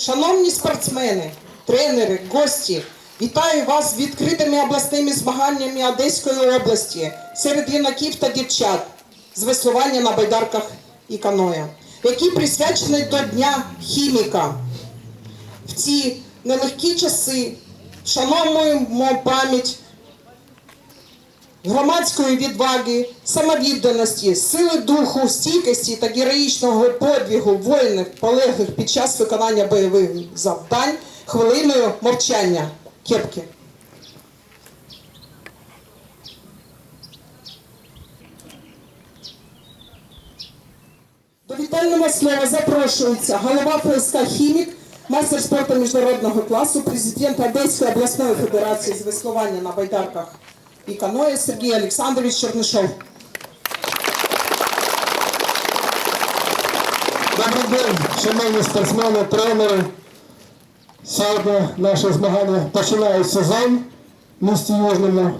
Шановні спортсмени, тренери, гості, вітаю вас з відкритими обласними змаганнями Одеської області серед юнаків та дівчат з веслування на байдарках і каноя, які присвячені до Дня хіміка. В ці нелегкі часи вшановуємо пам'ять громадської відваги, самовідданості, сили духу, стійкості та героїчного подвігу воїнів, полеглих під час виконання бойових завдань хвилиною мовчання. Кепки. До вітального слова запрошується голова ФСК «Хімік», майстер спорту міжнародного класу, президент Одеської обласної федерації з веслування на байдарках і каное Сергій Олександрович Чернишов. Добрий день, шановні спортсмени, тренери. Сьогодні наше змагання починає сезон в місті Южному.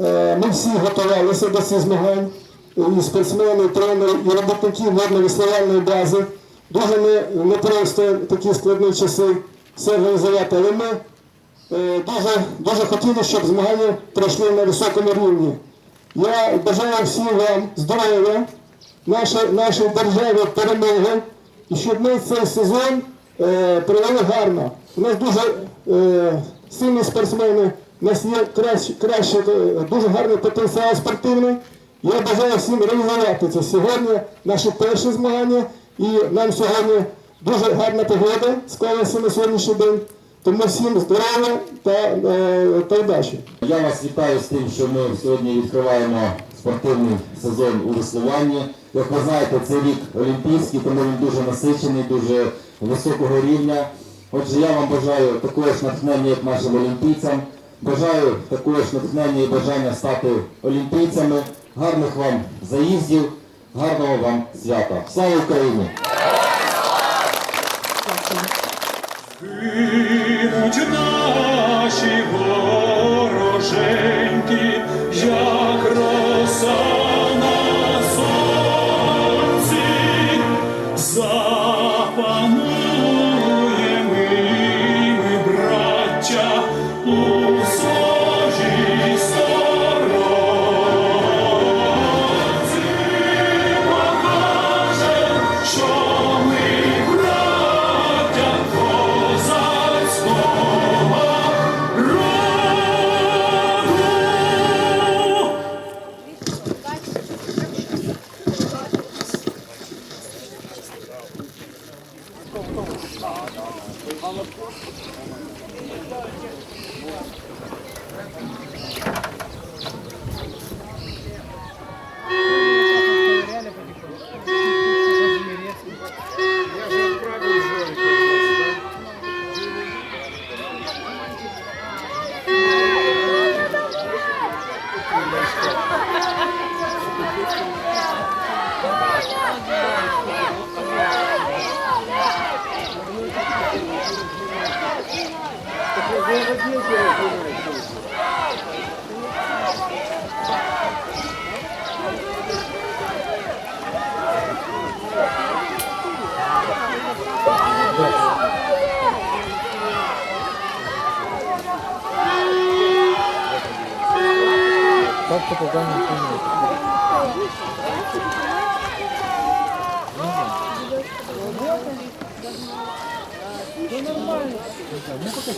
Е, Ми всі готувалися до цих змагань. І спортсмени, і тренери, і робітники водно-веслувальної бази. Дуже не, непросто такі складні часи все організувати. Але ми дуже, дуже хотіли, щоб змагання пройшли на високому рівні. Я бажаю всім вам здоров'я, нашій, державі перемоги, і щоб ми цей сезон е, провели гарно. У нас дуже е, сильні спортсмени, у нас є кращі, кращі, е, дуже гарний потенціал спортивний. Я бажаю всім реалізувати це сьогодні, наші перші змагання, і нам сьогодні дуже гарна погода склалася на сьогоднішній день. Тому всім здоров'я та, е, та удачі. Я вас вітаю з тим, що ми сьогодні відкриваємо спортивний сезон у веслуванні. Як ви знаєте, це рік олімпійський, тому він дуже насичений, дуже високого рівня. Отже, я вам бажаю такого ж натхнення, як нашим олімпійцям. Бажаю такого ж натхнення і бажання стати олімпійцями. Гарних вам заїздів, гарного вам свята. Слава Україні! Гинуть наші Как попадание в Тимур,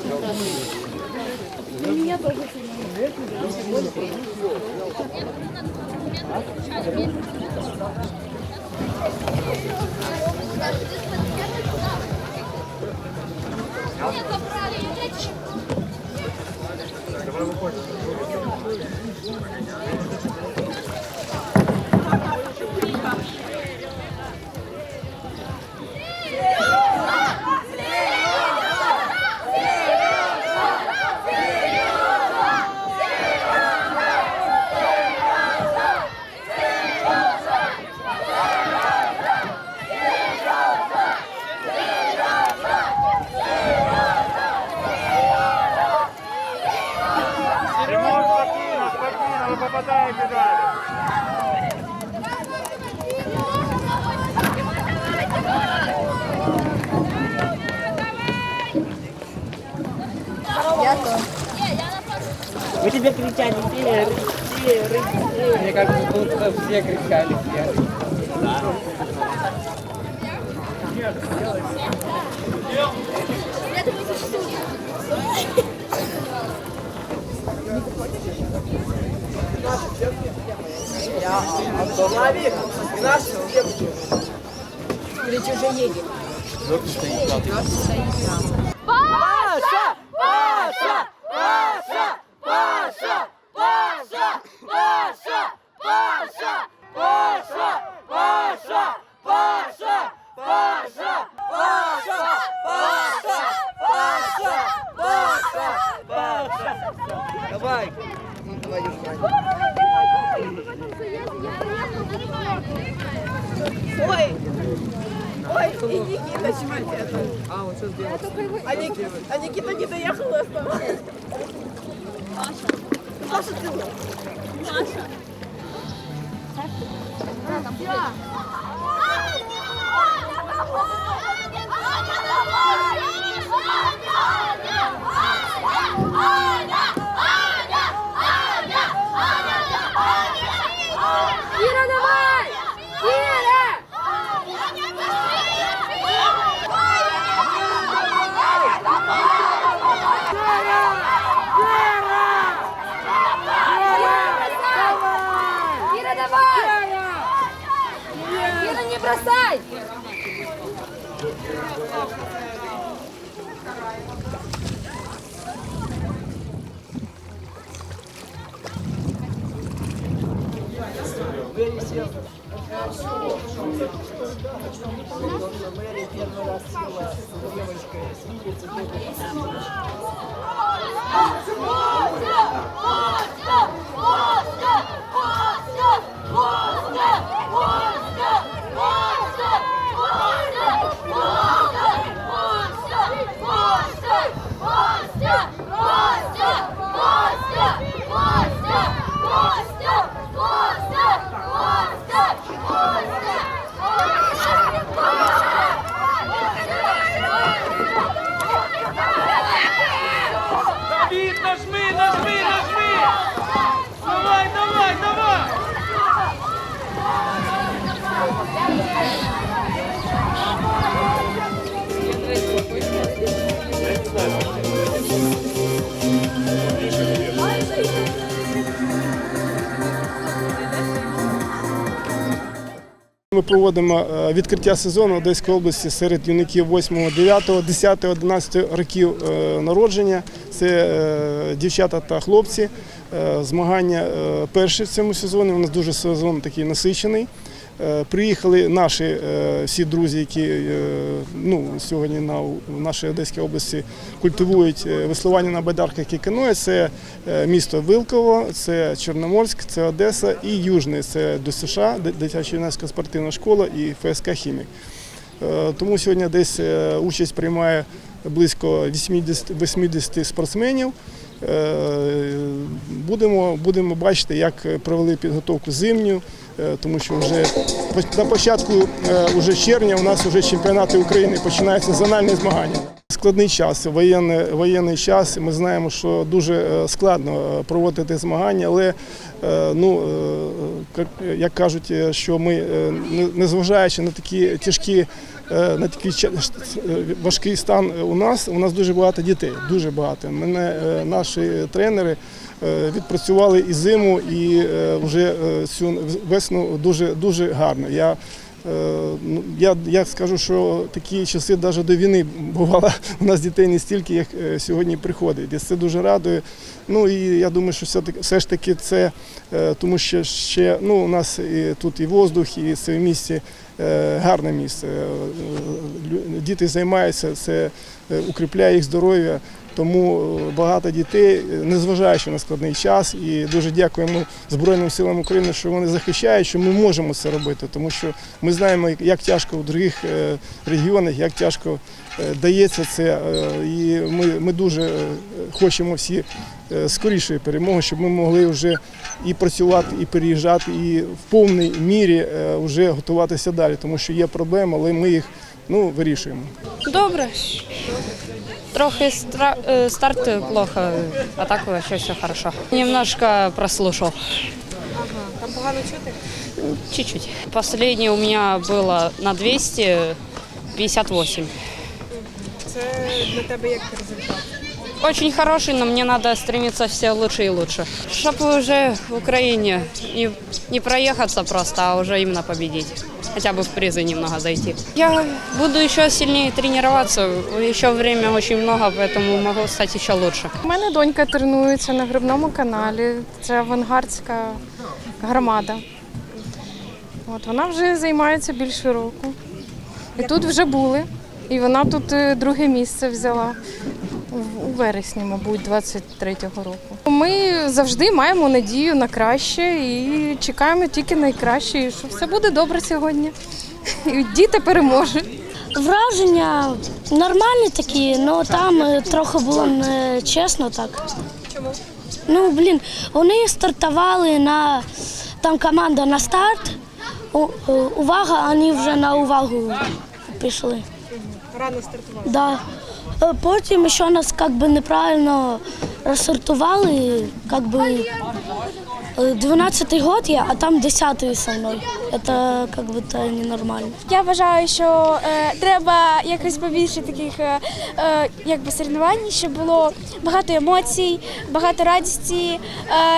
серый, серый, серый. Мне кажется, тут э, все кричали серый. Да. Я останови, нас Ведь уже едем. Паша! Паша! Паша! Паша! Паша! Паша! Паша! Паша! Паша! Паша! Паша! Паша! Паша! Паша! Давай! Ну, давай, Ой! Ой, и Никита Чематенко. А, он что делает? А, Ник... а Никита не доехал и. Паша. Паша, ты Паша. 잘. 아, 나 싫어. бросай! Вынесем. Мэрия первый раз села с девочкой, с Ми проводимо е, відкриття сезону Одеської області серед юнаків 8, 9, 10, 11 років е, народження. Це е, дівчата та хлопці. Змагання перші в цьому сезоні. У нас дуже сезон такий насичений. Е, Приїхали наші е, всі друзі, які е, ну, сьогодні на, в нашій Одеській області культивують веслування на байдарках і каное. Це місто Вилково, це Чорноморськ, це Одеса і Южний, це ДСШ, дитяча юнацька спортивна школа і ФСК Хімік. Тому сьогодні десь участь приймає близько 80, 80 спортсменів. Будемо, будемо бачити, як провели підготовку зимню, тому що вже на початку вже червня у нас вже чемпіонати України починаються зональні змагання. Складний час, воєнний, воєнний час. Ми знаємо, що дуже е, складно е, проводити змагання, але е, ну, е, як- кажуть, е, що ми, е, незважаючи на такі тяжкі, е, на такий е, важкий стан у нас, у нас дуже багато дітей, дуже багато. Мене е, наші тренери е, відпрацювали і зиму, і е, вже всю весну дуже, дуже гарно. Я Е, Я, я скажу, що такі часи навіть до війни бувало у нас дітей не стільки, як е, сьогодні приходить. І це дуже радує. Ну і я думаю, що все, таки- все ж таки це, е, тому що ще ну, у нас і тут і воздух, і це в місті е, гарне місце. Е, Діти займаються, це е, укріпляє їх здоров'я. Тому е, багато дітей, е, незважаючи на складний час, і дуже дякуємо Збройним силам України, що вони захищають, що ми можемо це робити, тому що ми знаємо, як тяжко в других е, регіонах, як тяжко дається це. І ми, ми дуже хочемо всі скорішої перемоги, щоб ми могли вже і працювати, і переїжджати, і в повній мірі вже готуватися далі, тому що є проблеми, але ми їх ну, вирішуємо. Добре. Трохи стра- э, старт плохо, а так вообще все хорошо. Немножко прослушал. Там погано чути? Чуть-чуть. Последнее у меня было на 258. Це для тебе як результат? Очень хороший, но мне надо стремиться все лучше и лучше. Чтобы уже в Украине не, не проехаться просто, а уже именно победить. Хотя бы в призы немного зайти. Я буду еще сильнее тренироваться. Еще время очень много, поэтому могу стать еще лучше. У мене донька тренується на грибному каналі. Це авангардська громада. От вона вже займається більше року. І тут вже були. І вона тут е, друге місце взяла в- у вересні, мабуть, 23-го року. Ми завжди маємо надію на краще і чекаємо тільки найкраще, і що все буде добре сьогодні. І діти переможуть. Враження нормальні такі, але там е, трохи було нечесно так. Чому? Ну, блін, вони стартували на там команда на старт. Е, Увага, вони вже на увагу пішли. Рано стартував. Да. Е, Потім що нас как би неправильно розсортували, как би 12 год я, а там 10 со мною. Це как би то ненормально. Я вважаю, що е, треба якось побільше таких е, е, якби соревнувань, щоб було багато емоцій, багато радісті. Е,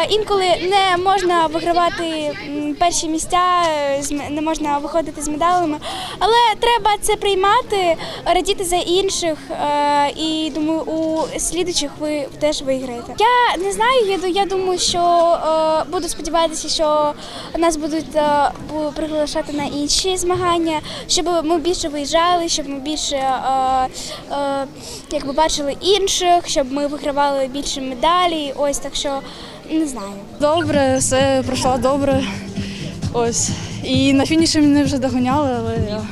інколи не можна вигравати перші місця, е, не можна виходити з медалями, але треба це приймати, радіти за інших. Е, і думаю, у слідучих ви теж виграєте. Я не знаю, я, я думаю, що е, буду сподіватися, що нас будуть е, приглашати на інші змагання, щоб ми більше виїжджали, щоб ми більше е, е, якби бачили інших, щоб ми вигравали більше медалей. Ось так що не знаю. Добре, все пройшло добре. Ось. І на фініші мене вже доганяли, але я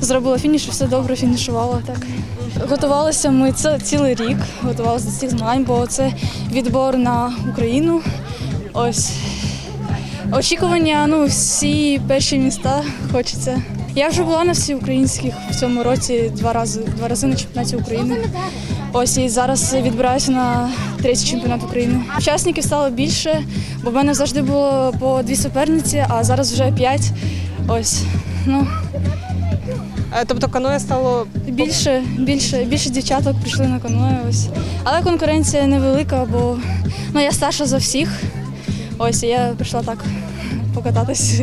зробила фініш, все добре фінішувала так. Готувалися ми цілий рік, готувалися до цих змагань, бо це відбор на Україну. Ось. Очікування, ну, всі перші міста хочеться. Я вже була на всеукраїнських в цьому році два рази, два рази на чемпіонаті України. Ось і зараз відбираюся на третій чемпіонат України. Учасників стало більше, бо в мене завжди було по дві суперниці, а зараз вже п'ять. Ось. Ну, Тобто каноє стало більше, більше, більше дівчаток прийшли на каное. Ось. Але конкуренція невелика, бо ну, я старша за всіх. Ось я прийшла так покататись.